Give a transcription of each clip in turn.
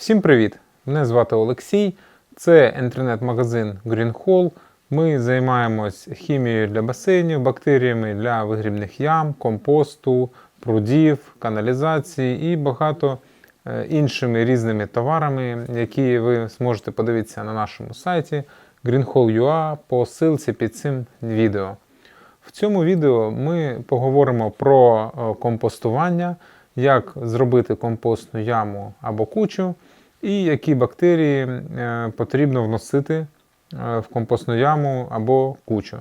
Всім привіт! Мене звати Олексій. Це інтернет-магазин Green Hall. Ми займаємось хімією для басейнів, бактеріями для вигрібних ям, компосту, прудів, каналізації і багато е, іншими різними товарами, які ви зможете подивитися на нашому сайті greenhall.ua по ссылці під цим відео. В цьому відео ми поговоримо про е, компостування, як зробити компостну яму або кучу, і які бактерії е, потрібно вносити е, в компостну яму або кучу.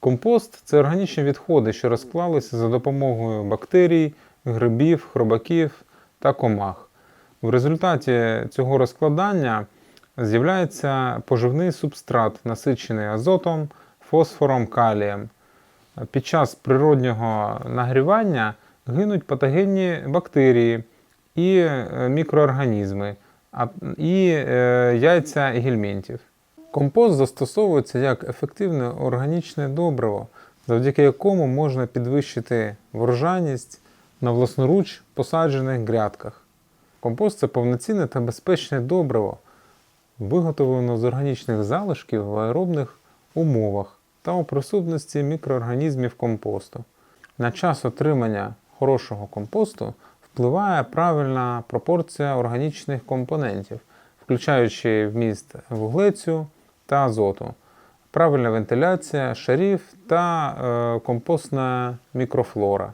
Компост це органічні відходи, що розклалися за допомогою бактерій, грибів, хробаків та комах. В результаті цього розкладання з'являється поживний субстрат, насичений азотом, фосфором, калієм. Під час природнього нагрівання гинуть патогенні бактерії і е, мікроорганізми, і е, яйця гельмінтів. Компост застосовується як ефективне органічне добриво, завдяки якому можна підвищити врожайність на власноруч посаджених грядках. Компост це повноцінне та безпечне добриво, виготовлено з органічних залишків в аеробних умовах та у присутності мікроорганізмів компосту. На час отримання хорошого компосту впливає правильна пропорція органічних компонентів, включаючи вміст вуглецю та азоту, правильна вентиляція шарів та е, компостна мікрофлора.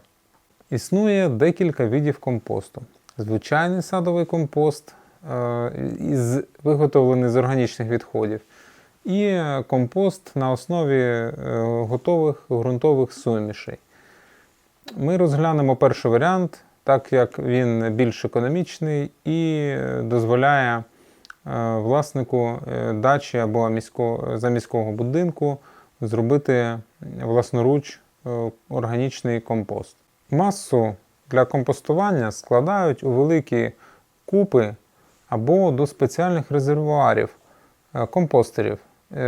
Існує декілька видів компосту. Звичайний садовий компост, е, із, виготовлений з органічних відходів, і е, компост на основі готових ґрунтових сумішей. Ми розглянемо перший варіант, так як він більш економічний і е, дозволяє е, власнику е, дачі або міського, заміського будинку зробити власноруч органічний компост. Масу для компостування складають у великі купи або до спеціальних резервуарів компостерів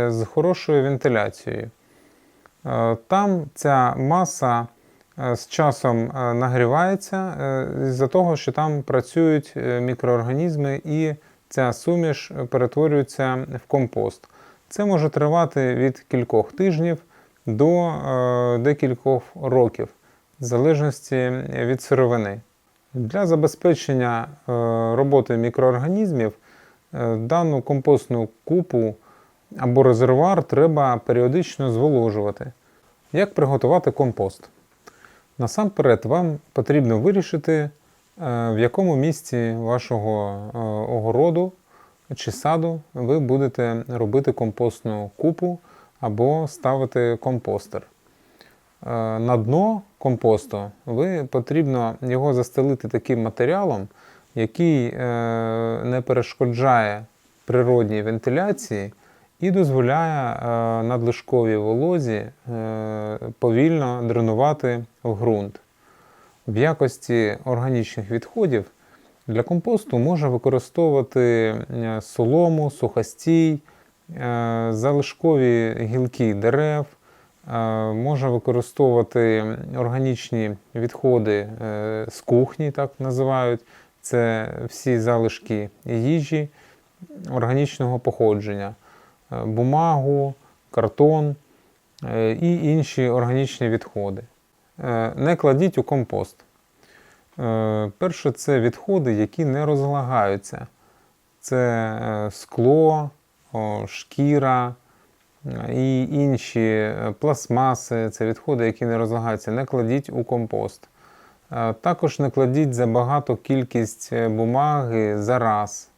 з хорошою вентиляцією. Там ця маса з часом е, нагрівається е, з-за того, що там працюють е, мікроорганізми і ця суміш е, перетворюється в компост. Це може тривати від кількох тижнів до е, декількох років, в залежності від сировини. Для забезпечення е, роботи мікроорганізмів е, дану компостну купу або резервуар треба періодично зволожувати. Як приготувати компост? Насамперед, вам потрібно вирішити, е, в якому місці вашого е, огороду чи саду ви будете робити компостну купу або ставити компостер. Е, На дно компосту ви потрібно його застелити таким матеріалом, який не перешкоджає природній вентиляції і дозволяє е, надлишковій волозі е, повільно дренувати ґрунт. В якості органічних відходів для компосту можна використовувати е, солому, сухостій, залишкові гілки дерев, е, можна використовувати органічні відходи з кухні, так називають. Це всі залишки їжі органічного походження, бумагу, картон е, і інші органічні відходи. Е, Не кладіть у компост. Е, Перше, це відходи, які не розлагаються. Це е, скло, шкіра е, і інші е, пластмаси, це відходи, які не розлагаються. Не кладіть у компост. Е, Також не кладіть забагато кількість е, бумаги за раз.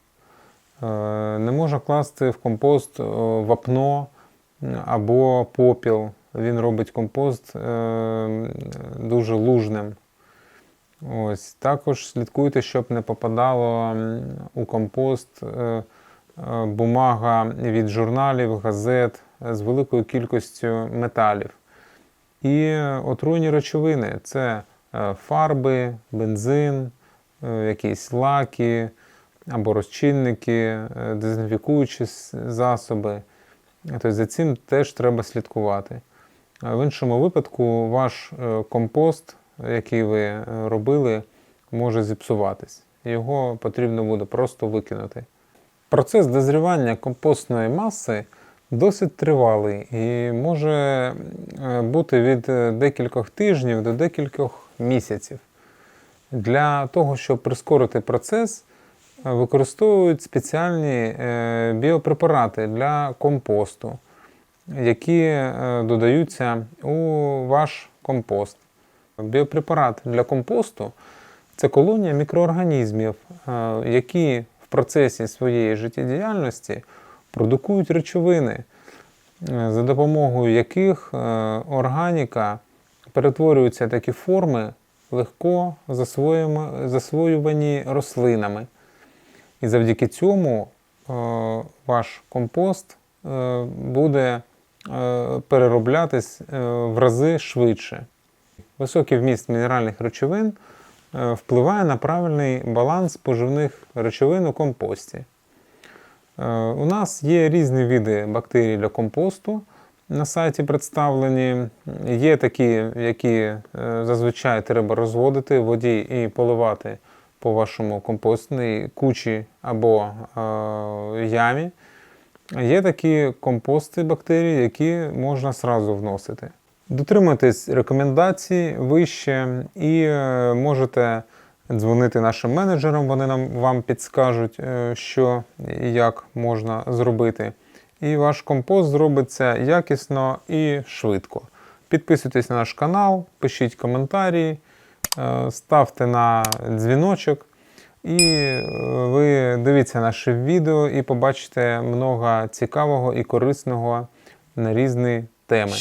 Е, Не можна класти в компост е, вапно або попіл. Він робить компост е, дуже лужним. Ось. Також слідкуйте, щоб не попадало у компост бумага від журналів, газет з великою кількістю металів. І отруйні речовини це фарби, бензин, якісь лаки або розчинники, е, дезінфікуючі засоби. Тобто за цим теж треба слідкувати. В іншому випадку ваш е, компост, який ви е, робили, може зіпсуватись. його потрібно буде просто викинути. Процес дозрівання компостної маси досить тривалий і може бути від декількох тижнів до декількох місяців. Для того, щоб прискорити процес, використовують спеціальні е, біопрепарати для компосту, які е, додаються у ваш компост. Біопрепарат для компосту це колонія мікроорганізмів, е, які в процесі своєї життєдіяльності продукують речовини, за допомогою яких органіка перетворюється такі форми легко засвоювані рослинами. І завдяки цьому е, ваш компост е, буде е, перероблятись в рази швидше. Високий вміст мінеральних речовин впливає на правильний баланс поживних речовин у компості. У нас є різні види бактерій для компосту. На сайті представлені. Є такі, які зазвичай треба розводити в воді і поливати по вашому компостній кучі або е, ямі. Є такі компости бактерій, які можна сразу вносити. Дотримуйтесь рекомендацій вище і е, можете дзвонити нашим менеджерам, вони нам вам підскажуть, е, що і як можна зробити. І ваш компост зробиться якісно і швидко. Підписуйтесь на наш канал, пишіть коментарі, ставте на дзвіночок. І е, ви дивіться наше відео і побачите много цікавого і корисного на різні теми.